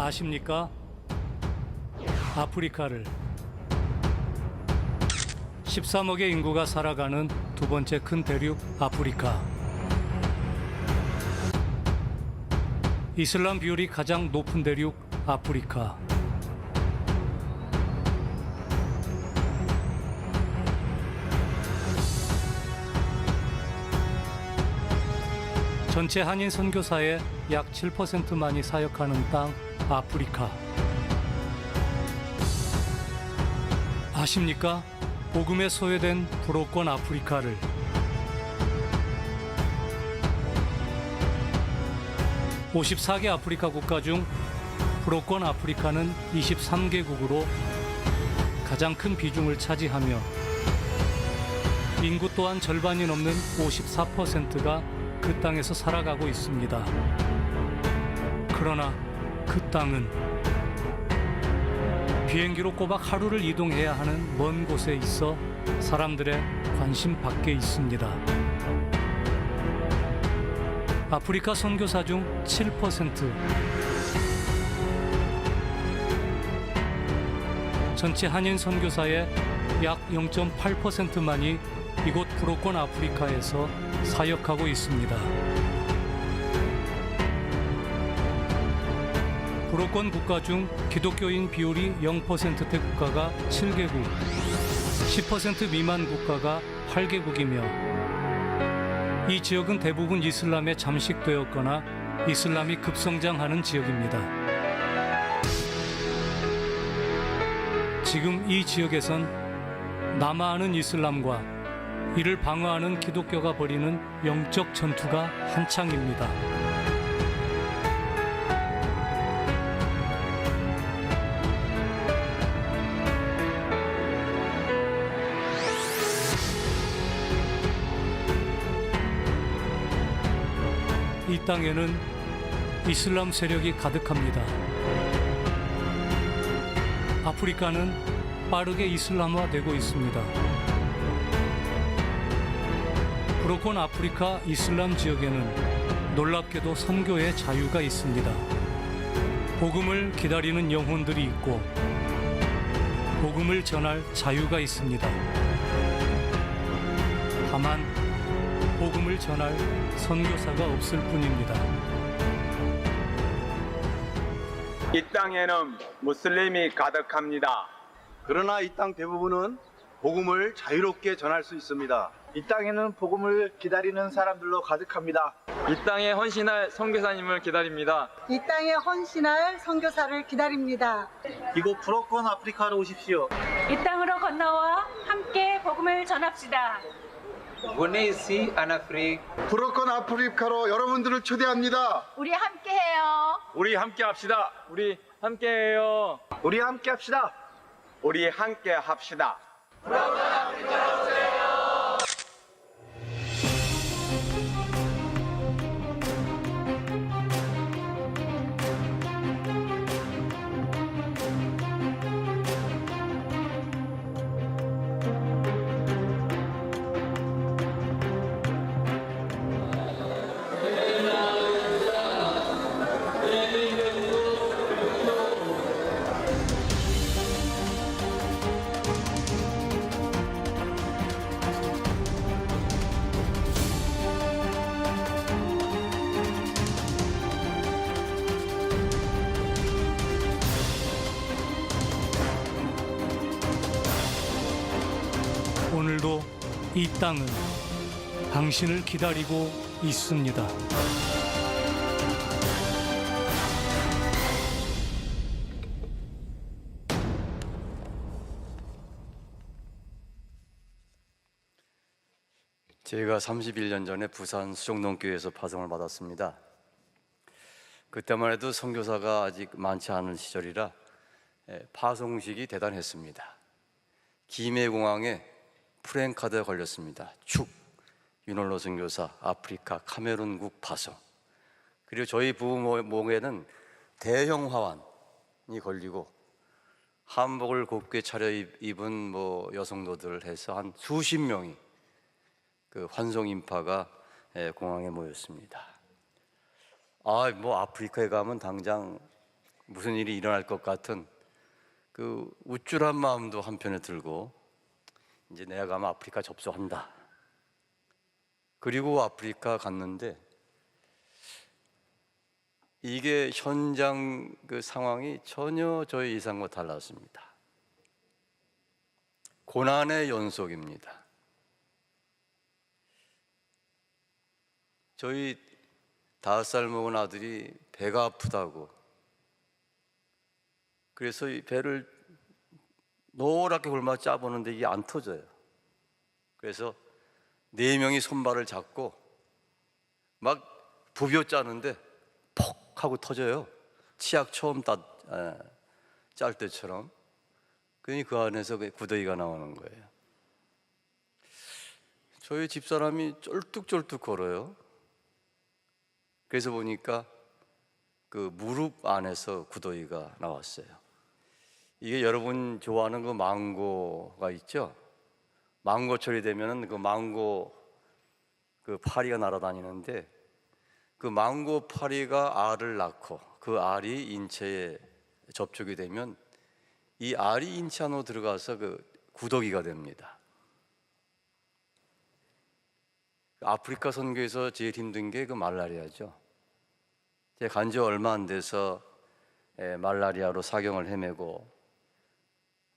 아십니까? 아프리카를 13억의 인구가 살아가는 두 번째 큰 대륙 아프리카. 이슬람 비율이 가장 높은 대륙 아프리카. 전체 한인 선교사의 약 7%만이 사역하는 땅 아프리카. 아십니까? 복음에 소외된 불호권 아프리카를 (54개) 아프리카 국가 중 불호권 아프리카는 (23개국으로) 가장 큰 비중을 차지하며 인구 또한 절반이 넘는 (54%가) 그 땅에서 살아가고 있습니다. 그러나 그 땅은 비행기로 꼬박 하루를 이동해야 하는 먼 곳에 있어 사람들의 관심 밖에 있습니다. 아프리카 선교사 중 7%, 전체 한인 선교사의 약 0.8%만이 이곳 불호권 아프리카에서 사역하고 있습니다. 불호권 국가 중 기독교인 비율이 0%대 국가가 7개국, 10% 미만 국가가 8개국이며 이 지역은 대부분 이슬람에 잠식되었거나 이슬람이 급성장하는 지역입니다. 지금 이 지역에선 남하하는 이슬람과 이를 방어하는 기독교가 벌이는 영적 전투가 한창입니다. 땅에는 이슬람 세력이 가득합니다. 아프리카는 빠르게 이슬람화되고 있습니다. 브로콘 아프리카 이슬람 지역에는 놀랍게도 선교의 자유가 있습니다. 복음을 기다리는 영혼들이 있고 복음을 전할 자유가 있습니다. 다만 복음을 전할 선교사가 없을 뿐입니다. 이 땅에는 무슬림이 가득합니다. 그러나 이 땅 대부분은 복음을 자유롭게 전할 수 있습니다. 이 땅에는 복음을 기다리는 사람들로 가득합니다. 이 땅에 헌신할 선교사님을 기다립니다. 이 땅에 헌신할 선교사를 기다립니다. 이곳 불어권 아프리카로 오십시오. 이 땅으로 건너와 함께 복음을 전합시다. En Afrique 불어권 아프리카로 여러분들을 초대합니다. 우리 함께해요. 우리 함께 합시다. 우리 함께해요. 우리 함께 합시다. 우리 함께 합시다. 오늘도 이 땅은 당신을 기다리고 있습니다. 제가 31년 전에 부산 수정동교회에서 파송을 받았습니다. 그때만 해도 선교사가 아직 많지 않은 시절이라 예, 파송식이 대단했습니다. 김해공항에 프랭카드가 걸렸습니다. 축 윤홀로 선교사 아프리카 카메룬국 파송. 그리고 저희 부부 목에는 대형 화환이 걸리고 한복을 곱게 차려 입- 입은 뭐 여성도들 해서 한 수십 명이 그 환송 인파가 예, 공항에 모였습니다. 아, 뭐 아프리카에 가면 당장 무슨 일이 일어날 것 같은 그 우쭐한 마음도 한편에 들고 이제 내가 가면 아프리카 접수한다. 그리고 아프리카 갔는데 이게 현장 그 상황이 전혀 저의 예상과 달랐습니다. 고난의 연속입니다. 저희 다섯 살 먹은 아들이 배가 아프다고 그래서 이 배를 노랗게 굶어 짜보는데 이게 안 터져요. 그래서 네 명이 손발을 잡고 막 부벼 짜는데 퍽 하고 터져요. 치약 처음 따, 에, 짤 때처럼. 그러니 그 안에서 그 구더기가 나오는 거예요. 저희 집사람이 쫄뚝쫄뚝 걸어요. 그래서 보니까 그 무릎 안에서 구더기가 나왔어요. 이게 여러분 좋아하는 그 망고가 있죠? 망고철이 되면은 그 망고 그 파리가 날아다니는데 그 망고 파리가 알을 낳고 그 알이 인체에 접촉이 되면 이 알이 인체 안으로 들어가서 그 구더기가 됩니다. 아프리카 선교에서 제일 힘든 게 그 말라리아죠. 제가 간지 얼마 안 돼서 에, 말라리아로 사경을 헤매고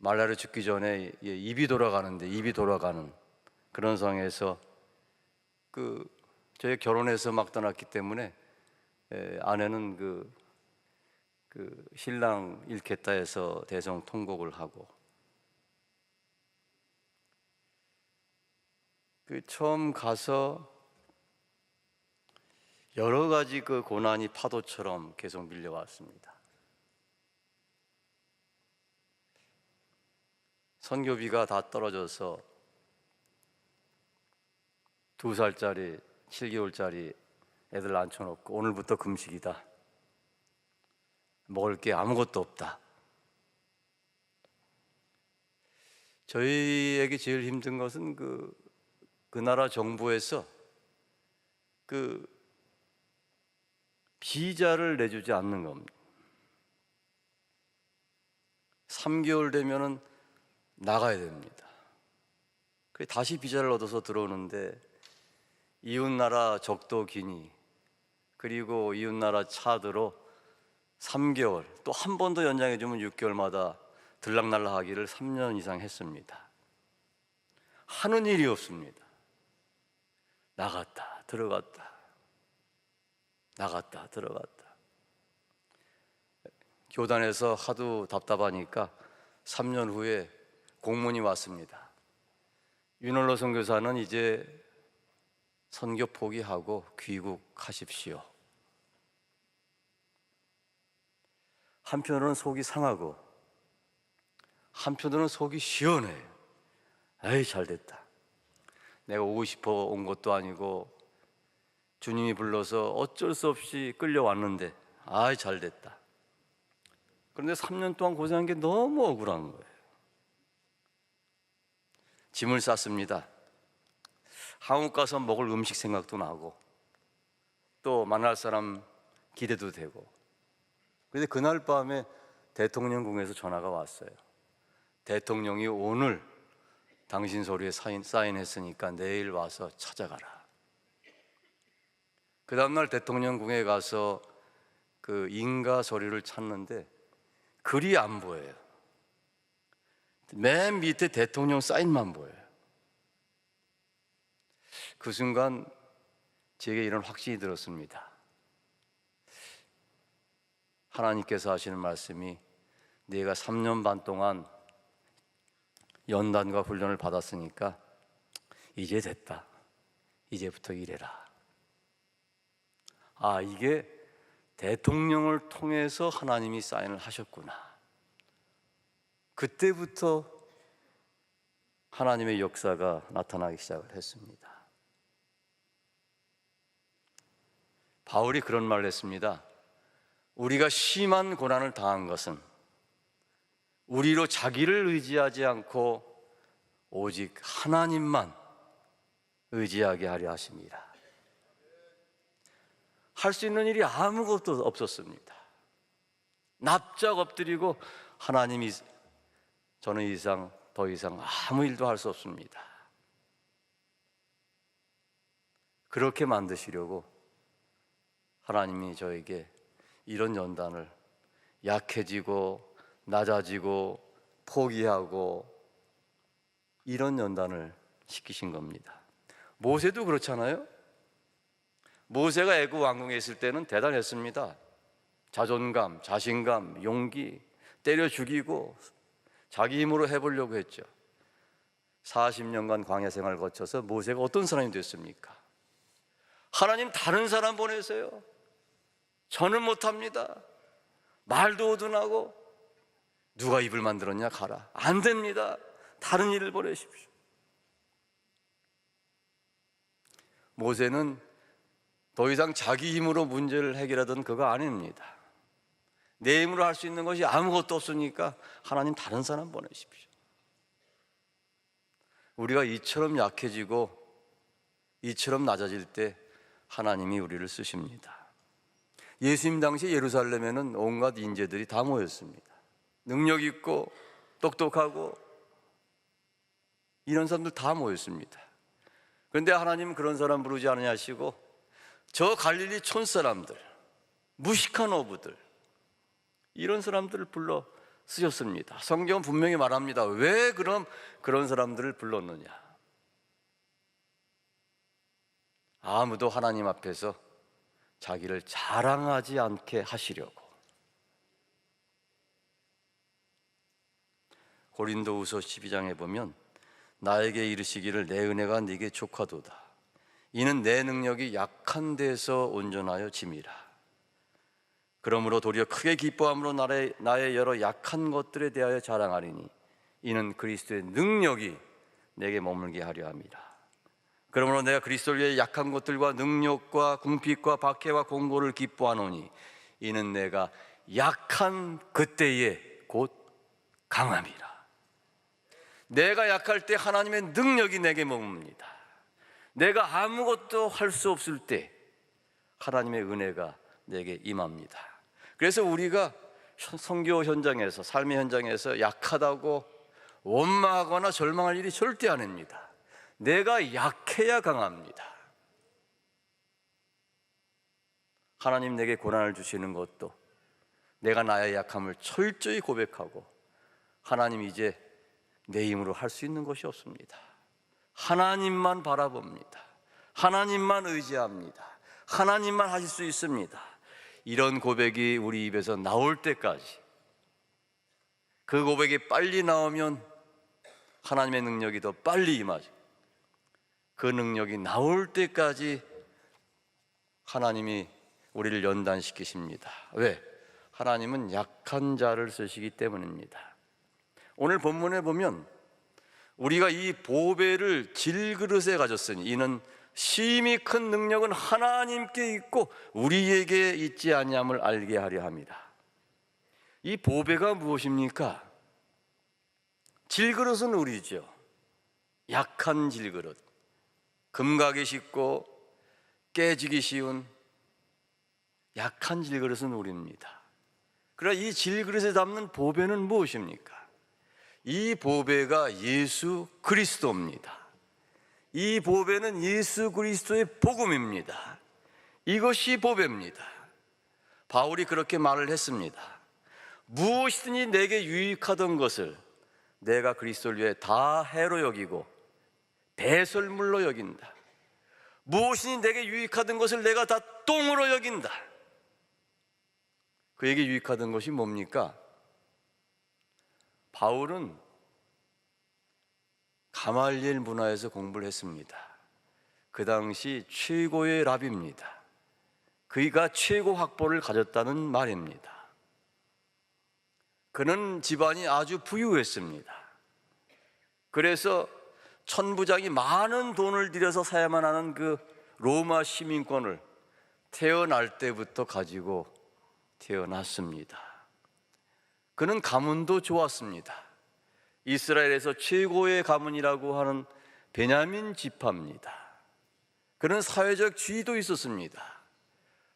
말라리아 죽기 전에 예, 입이 돌아가는데 입이 돌아가는 그런 상황에서 그 저희 결혼해서 막 떠났기 때문에 에, 아내는 그, 그 신랑 잃겠다 해서 대성 통곡을 하고 그 처음 가서 여러 가지 그 고난이 파도처럼 계속 밀려왔습니다. 선교비가 다 떨어져서 두 살짜리, 7개월짜리 애들 앉혀놓고 오늘부터 금식이다. 먹을 게 아무것도 없다. 저희에게 제일 힘든 것은 그, 그 나라 정부에서 그 비자를 내주지 않는 겁니다. 3개월 되면은 나가야 됩니다. 다시 비자를 얻어서 들어오는데 이웃 나라 적도 기니 그리고 이웃 나라 차드로 3개월 또 한 번 더 연장해 주면 6개월마다 들락날락 하기를 3년 이상 했습니다. 하는 일이 없습니다. 나갔다 들어갔다 나갔다 들어갔다 교단에서 하도 답답하니까 3년 후에 공문이 왔습니다. 윤월로 선교사는 이제 선교 포기하고 귀국하십시오. 한편으로는 속이 상하고 한편으로는 속이 시원해요. 에이 잘 됐다. 내가 오고 싶어 온 것도 아니고 주님이 불러서 어쩔 수 없이 끌려왔는데 아이 잘 됐다. 그런데 3년 동안 고생한 게 너무 억울한 거예요. 짐을 쌌습니다. 한국 가서 먹을 음식 생각도 나고 또 만날 사람 기대도 되고 근데 그날 밤에 대통령궁에서 전화가 왔어요. 대통령이 오늘 당신 서류에 사인, 사인했으니까 내일 와서 찾아가라. 그 다음날 대통령궁에 가서 그 인가 서류를 찾는데 글이 안 보여요. 맨 밑에 대통령 사인만 보여요. 그 순간 제게 이런 확신이 들었습니다. 하나님께서 하시는 말씀이 네가 3년 반 동안 연단과 훈련을 받았으니까 이제 됐다. 이제부터 일해라. 아, 이게 대통령을 통해서 하나님이 사인을 하셨구나. 그때부터 하나님의 역사가 나타나기 시작을 했습니다. 바울이 그런 말을 했습니다. 우리가 심한 고난을 당한 것은 우리로 자기를 의지하지 않고 오직 하나님만 의지하게 하려 하십니다. 할 수 있는 일이 아무것도 없었습니다. 납작 엎드리고 하나님이 저는 이상 더 이상 아무 일도 할 수 없습니다. 그렇게 만드시려고 하나님이 저에게 이런 연단을 약해지고 낮아지고 포기하고 이런 연단을 시키신 겁니다. 모세도 그렇잖아요. 모세가 애굽 왕궁에 있을 때는 대단했습니다. 자존감, 자신감, 용기, 때려 죽이고 자기 힘으로 해보려고 했죠. 40년간 광야 생활 거쳐서 모세가 어떤 사람이 됐습니까? 하나님 다른 사람 보내세요. 저는 못합니다. 말도 어둔하고 누가 입을 만들었냐 가라. 안 됩니다. 다른 일을 보내십시오. 모세는 더 이상 자기 힘으로 문제를 해결하던 그가 아닙니다. 내 힘으로 할 수 있는 것이 아무것도 없으니까 하나님 다른 사람 보내십시오. 우리가 이처럼 약해지고 이처럼 낮아질 때 하나님이 우리를 쓰십니다. 예수님 당시 예루살렘에는 온갖 인재들이 다 모였습니다. 능력 있고 똑똑하고 이런 사람들 다 모였습니다. 그런데 하나님은 그런 사람 부르지 않으냐 하시고 저 갈릴리 촌 사람들, 무식한 어부들 이런 사람들을 불러 쓰셨습니다. 성경은 분명히 말합니다. 왜 그럼 그런 사람들을 불렀느냐? 아무도 하나님 앞에서 자기를 자랑하지 않게 하시려고. 고린도후서 12장에 보면 나에게 이르시기를 내 은혜가 네게 족하도다. 이는 내 능력이 약한 데서 온전하여 짐이라. 그러므로 도리어 크게 기뻐함으로 나의, 나의 여러 약한 것들에 대하여 자랑하리니 이는 그리스도의 능력이 내게 머물게 하려 함이라. 그러므로 내가 그리스도를 위해 약한 것들과 능력과 궁핍과 박해와 공고를 기뻐하노니 이는 내가 약한 그때에 곧 강함이라. 내가 약할 때 하나님의 능력이 내게 머뭅니다. 내가 아무것도 할 수 없을 때 하나님의 은혜가 내게 임합니다. 그래서 우리가 성교 현장에서 삶의 현장에서 약하다고 원망하거나 절망할 일이 절대 아닙니다. 내가 약해야 강합니다. 하나님 내게 고난을 주시는 것도 내가 나의 약함을 철저히 고백하고 하나님 이제 내 힘으로 할 수 있는 것이 없습니다. 하나님만 바라봅니다. 하나님만 의지합니다. 하나님만 하실 수 있습니다. 이런 고백이 우리 입에서 나올 때까지 그 고백이 빨리 나오면 하나님의 능력이 더 빨리 임하죠. 그 능력이 나올 때까지 하나님이 우리를 연단시키십니다. 왜? 하나님은 약한 자를 쓰시기 때문입니다. 오늘 본문에 보면 우리가 이 보배를 질그릇에 가졌으니 이는 심히 큰 능력은 하나님께 있고 우리에게 있지 아니함을 알게 하려 합니다. 이 보배가 무엇입니까? 질그릇은 우리죠. 약한 질그릇. 금가기 쉽고 깨지기 쉬운 약한 질그릇은 우리입니다. 그러나 이 질그릇에 담는 보배는 무엇입니까? 이 보배가 예수 그리스도입니다. 이 보배는 예수 그리스도의 복음입니다. 이것이 보배입니다. 바울이 그렇게 말을 했습니다. 무엇이든지 내게 유익하던 것을 내가 그리스도를 위해 다 해로 여기고 배설물로 여긴다. 무엇이니 내게 유익하던 것을 내가 다 똥으로 여긴다. 그에게 유익하던 것이 뭡니까? 바울은 가말리엘 문화에서 공부를 했습니다. 그 당시 최고의 랍입니다. 그이가 최고 학벌을 가졌다는 말입니다. 그는 집안이 아주 부유했습니다. 그래서 천부장이 많은 돈을 들여서 사야만 하는 그 로마 시민권을 태어날 때부터 가지고 태어났습니다. 그는 가문도 좋았습니다. 이스라엘에서 최고의 가문이라고 하는 베냐민 지파입니다. 그는 사회적 지위도 있었습니다.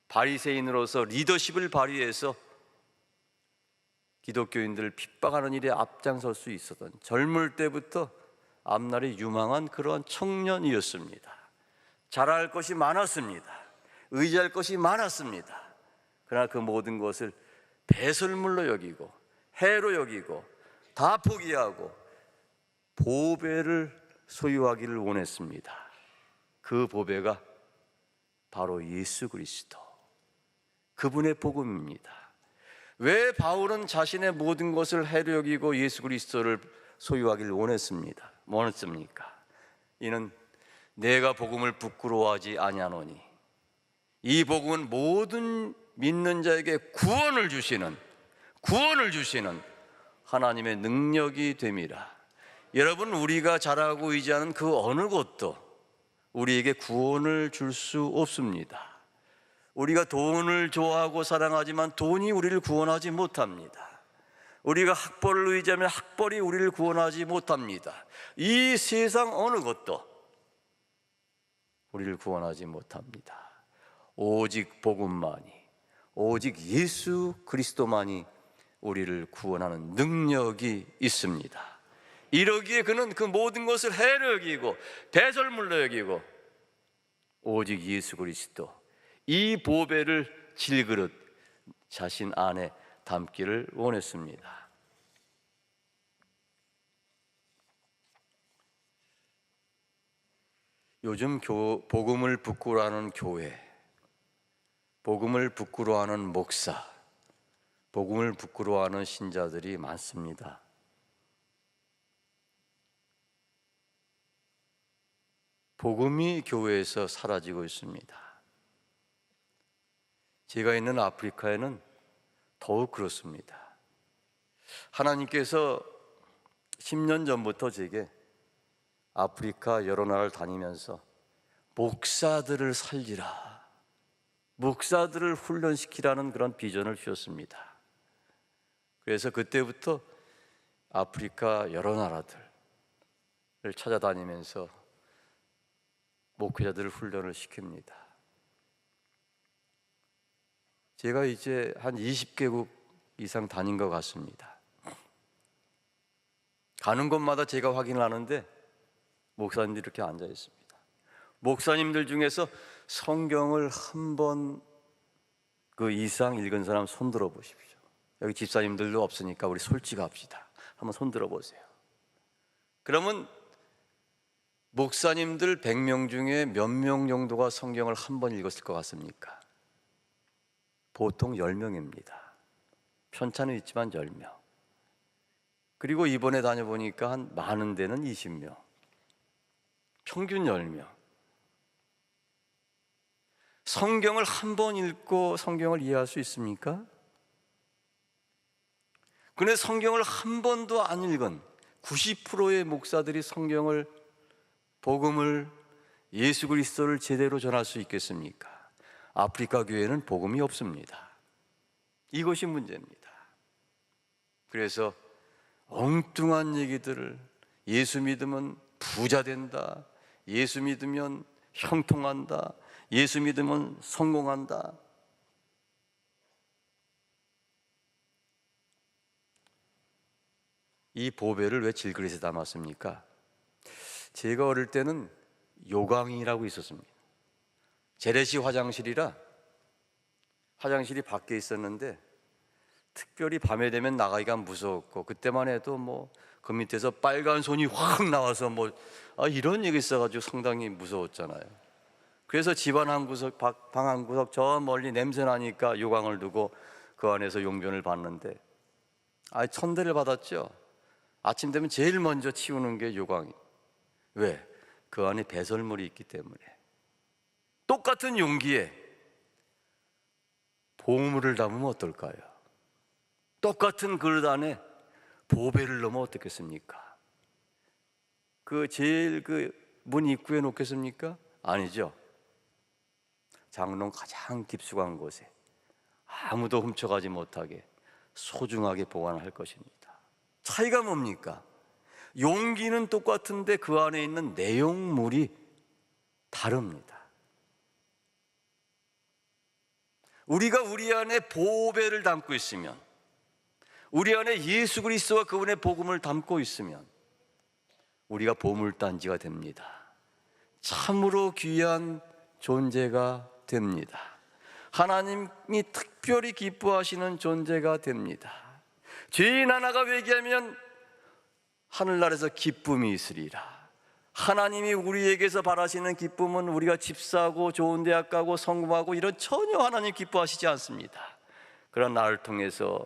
바리새인으로서 리더십을 발휘해서 기독교인들을 핍박하는 일에 앞장설 수 있었던 젊을 때부터 앞날이 유망한 그러한 청년이었습니다. 잘할 것이 많았습니다. 의지할 것이 많았습니다. 그러나 그 모든 것을 배설물로 여기고 해로 여기고 다 포기하고 보배를 소유하기를 원했습니다. 그 보배가 바로 예수 그리스도. 그분의 복음입니다. 왜 바울은 자신의 모든 것을 해로 여기고 예수 그리스도를 소유하기를 원했습니다. 원했습니까? 이는 내가 복음을 부끄러워하지 아니하노니 이 복음은 모든 믿는 자에게 구원을 주시는 구원을 주시는 하나님의 능력이 됨이라. 여러분 우리가 잘하고 의지하는 그 어느 것도 우리에게 구원을 줄 수 없습니다. 우리가 돈을 좋아하고 사랑하지만 돈이 우리를 구원하지 못합니다. 우리가 학벌을 의지하면 학벌이 우리를 구원하지 못합니다. 이 세상 어느 것도 우리를 구원하지 못합니다. 오직 복음만이, 오직 예수 그리스도만이 우리를 구원하는 능력이 있습니다. 이러기에 그는 그 모든 것을 해로 여기고 배설물로 여기고 오직 예수 그리스도 이 보배를 질그릇 자신 안에 담기를 원했습니다. 요즘 교, 복음을 부끄러워하는 교회, 복음을 부끄러워하는 목사, 복음을 부끄러워하는 신자들이 많습니다. 복음이 교회에서 사라지고 있습니다. 제가 있는 아프리카에는 더욱 그렇습니다. 하나님께서 10년 전부터 제게 아프리카 여러 나라를 다니면서 목사들을 살리라, 목사들을 훈련시키라는 그런 비전을 주셨습니다. 그래서 그때부터 아프리카 여러 나라들을 찾아다니면서 목회자들을 훈련을 시킵니다. 제가 이제 한 20개국 이상 다닌 것 같습니다. 가는 곳마다 제가 확인을 하는데 목사님들이 이렇게 앉아 있습니다. 목사님들 중에서 성경을 한 번 그 이상 읽은 사람 손 들어 보십시오. 여기 집사님들도 없으니까 우리 솔직합시다. 한번 손 들어 보세요. 그러면 목사님들 100명 중에 몇 명 정도가 성경을 한 번 읽었을 것 같습니까? 보통 10명입니다. 편차는 있지만 10명. 그리고 이번에 다녀보니까 한 많은 데는 20명. 평균 10명. 성경을 한 번 읽고 성경을 이해할 수 있습니까? 근데 성경을 한 번도 안 읽은 90%의 목사들이 성경을 복음을 예수 그리스도를 제대로 전할 수 있겠습니까? 아프리카 교회는 복음이 없습니다. 이것이 문제입니다. 그래서 엉뚱한 얘기들을 예수 믿으면 부자 된다. 예수 믿으면 형통한다. 예수 믿으면 성공한다. 이 보배를 왜 질그릇에 담았습니까? 제가 어릴 때는 요강이라고 있었습니다. 재래시 화장실이라 화장실이 밖에 있었는데 특별히 밤에 되면 나가기가 무서웠고 그때만 해도 뭐 그 밑에서 빨간 손이 확 나와서 뭐 아, 이런 얘기 있어가지고 상당히 무서웠잖아요. 그래서 집안 한 구석, 방 한 구석 저 멀리 냄새 나니까 요강을 두고 그 안에서 용변을 봤는데 아 천대를 받았죠. 아침 되면 제일 먼저 치우는 게 요강이. 왜? 그 안에 배설물이 있기 때문에. 똑같은 용기에 보물을 담으면 어떨까요? 똑같은 그릇 안에 보배를 넣으면 어떻겠습니까? 그 제일 그 문 입구에 놓겠습니까? 아니죠. 장롱 가장 깊숙한 곳에 아무도 훔쳐가지 못하게 소중하게 보관할 것입니다. 차이가 뭡니까? 용기는 똑같은데 그 안에 있는 내용물이 다릅니다. 우리가 우리 안에 보배를 담고 있으면 우리 안에 예수 그리스도와 그분의 복음을 담고 있으면 우리가 보물단지가 됩니다. 참으로 귀한 존재가 됩니다. 하나님이 특별히 기뻐하시는 존재가 됩니다. 죄인 하나가 회개하면 하늘나라에서 기쁨이 있으리라. 하나님이 우리에게서 바라시는 기쁨은 우리가 집 사고 좋은 대학 가고 성공하고 이런 전혀 하나님 기뻐하시지 않습니다. 그런 나를 통해서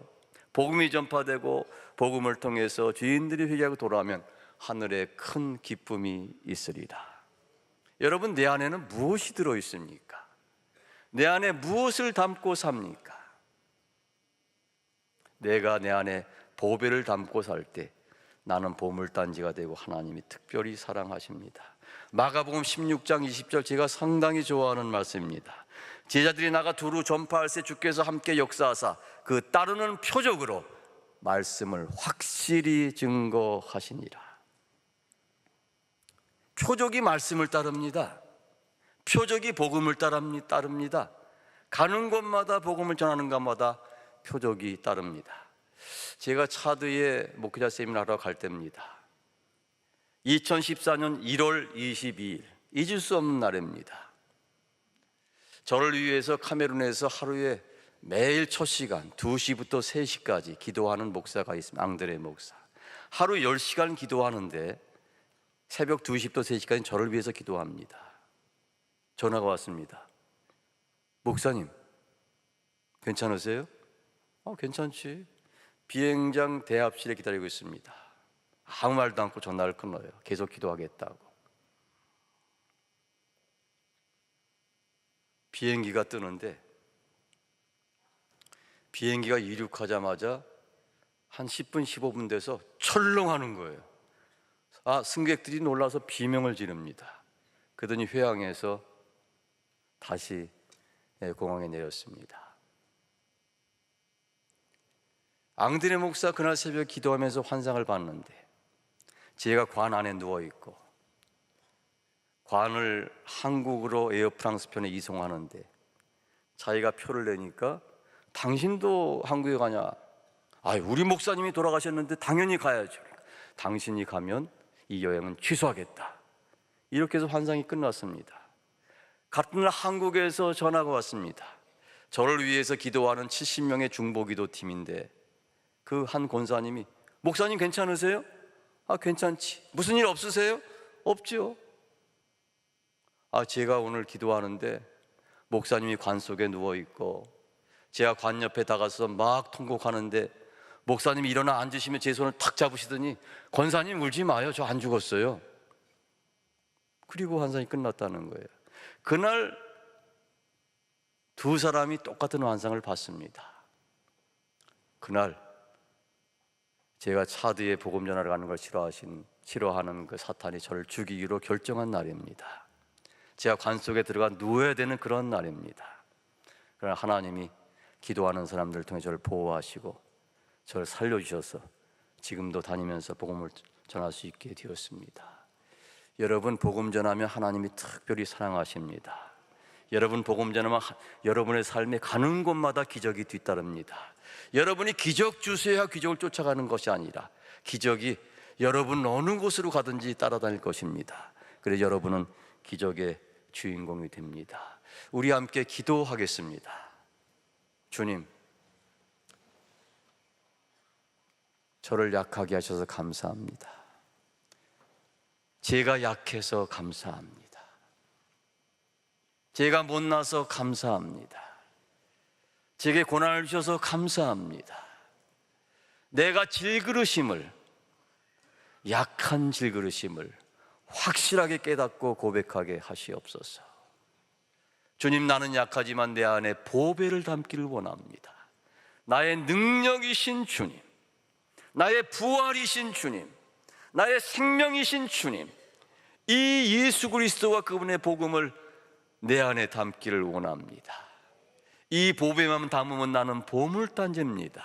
복음이 전파되고 복음을 통해서 죄인들이 회개하고 돌아오면 하늘에 큰 기쁨이 있으리라. 여러분 내 안에는 무엇이 들어 있습니까? 내 안에 무엇을 담고 삽니까? 내가 내 안에 보배를 담고 살 때 나는 보물단지가 되고 하나님이 특별히 사랑하십니다. 마가복음 16장 20절 제가 상당히 좋아하는 말씀입니다. 제자들이 나가 두루 전파할 때 주께서 함께 역사하사 그 따르는 표적으로 말씀을 확실히 증거하시니라. 표적이 말씀을 따릅니다. 표적이 복음을 따릅니- 따릅니다. 가는 곳마다 복음을 전하는 곳마다 표적이 따릅니다. 제가 차드에 목회자 세미나로 갈 때입니다. 2014년 1월 22일 잊을 수 없는 날입니다. 저를 위해서 카메룬에서 하루에 매일 첫 시간 2시부터 3시까지 기도하는 목사가 있습니다. 앙드레 목사. 하루 10시간 기도하는데 새벽 2시부터 3시까지 저를 위해서 기도합니다. 전화가 왔습니다. 목사님, 괜찮으세요? 어, 괜찮지. 비행장 대합실에 기다리고 있습니다. 아무 말도 않고 전화를 끊어요. 계속 기도하겠다고. 비행기가 뜨는데 비행기가 이륙하자마자 한 10분, 15분 돼서 철렁하는 거예요. 아, 승객들이 놀라서 비명을 지릅니다. 그러더니 회항에서 다시 예, 공항에 내렸습니다. 앙드레 목사 그날 새벽 기도하면서 환상을 봤는데 제가 관 안에 누워 있고 관을 한국으로 에어프랑스 편에 이송하는데 자기가 표를 내니까 당신도 한국에 가냐? 아, 우리 목사님이 돌아가셨는데 당연히 가야죠. 당신이 가면 이 여행은 취소하겠다. 이렇게 해서 환상이 끝났습니다. 같은 날 한국에서 전화가 왔습니다. 저를 위해서 기도하는 70명의 중보기도 팀인데 그 한 권사님이 목사님 괜찮으세요? 아 괜찮지. 무슨 일 없으세요? 없죠. 아 제가 오늘 기도하는데 목사님이 관 속에 누워 있고 제가 관 옆에 다가서 막 통곡하는데 목사님이 일어나 앉으시면 제 손을 탁 잡으시더니 권사님 울지 마요. 저 안 죽었어요. 그리고 환상이 끝났다는 거예요. 그날 두 사람이 똑같은 환상을 봤습니다. 그날 제가 차드에 복음 전하러 가는 걸 싫어하신 싫어하는 그 사탄이 저를 죽이기로 결정한 날입니다. 제가 관 속에 들어가 누워야 되는 그런 날입니다. 그러나 하나님이 기도하는 사람들 통해 저를 보호하시고 저를 살려주셔서 지금도 다니면서 복음을 전할 수 있게 되었습니다. 여러분 복음 전하면 하나님이 특별히 사랑하십니다. 여러분 복음 전하면 하- 여러분의 삶에 가는 곳마다 기적이 뒤따릅니다. 여러분이 기적 주세야 기적을 쫓아가는 것이 아니라 기적이 여러분 어느 곳으로 가든지 따라다닐 것입니다. 그래서 여러분은 기적의 주인공이 됩니다. 우리 함께 기도하겠습니다. 주님, 저를 약하게 하셔서 감사합니다. 제가 약해서 감사합니다. 제가 못나서 감사합니다. 제게 고난을 주셔서 감사합니다. 내가 질그릇임을 약한 질그릇임을 확실하게 깨닫고 고백하게 하시옵소서. 주님 나는 약하지만 내 안에 보배를 담기를 원합니다. 나의 능력이신 주님, 나의 부활이신 주님, 나의 생명이신 주님, 이 예수 그리스도와 그분의 복음을 내 안에 담기를 원합니다. 이 보배만 담으면 나는 보물단지입니다.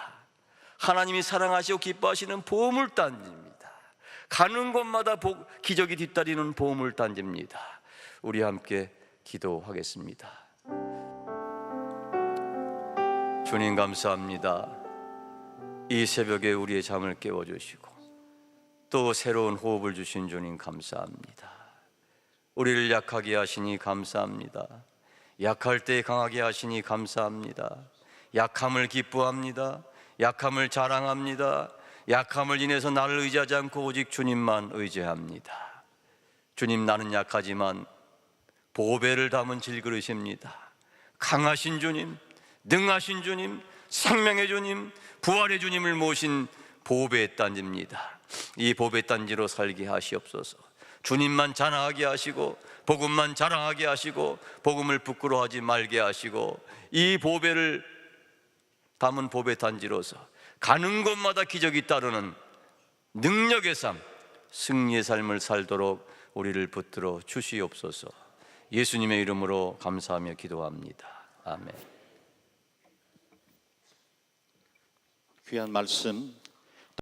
하나님이 사랑하시고 기뻐하시는 보물단지입니다. 가는 곳마다 복, 기적이 뒤따르는 보물단지입니다. 우리 함께 기도하겠습니다. 주님 감사합니다. 이 새벽에 우리의 잠을 깨워주시고 또 새로운 호흡을 주신 주님 감사합니다. 우리를 약하게 하시니 감사합니다. 약할 때 강하게 하시니 감사합니다. 약함을 기뻐합니다. 약함을 자랑합니다. 약함을 인해서 나를 의지하지 않고 오직 주님만 의지합니다. 주님 나는 약하지만 보배를 담은 질그릇입니다. 강하신 주님, 능하신 주님, 생명의 주님, 부활의 주님을 모신 보배의 단지입니다. 이 보배 단지로 살게 하시옵소서. 주님만 자랑하게 하시고 복음만 자랑하게 하시고 복음을 부끄러워하지 말게 하시고 이 보배를 담은 보배 단지로서 가는 곳마다 기적이 따르는 능력의 삶, 승리의 삶을 살도록 우리를 붙들어 주시옵소서. 예수님의 이름으로 감사하며 기도합니다. 아멘. 귀한 말씀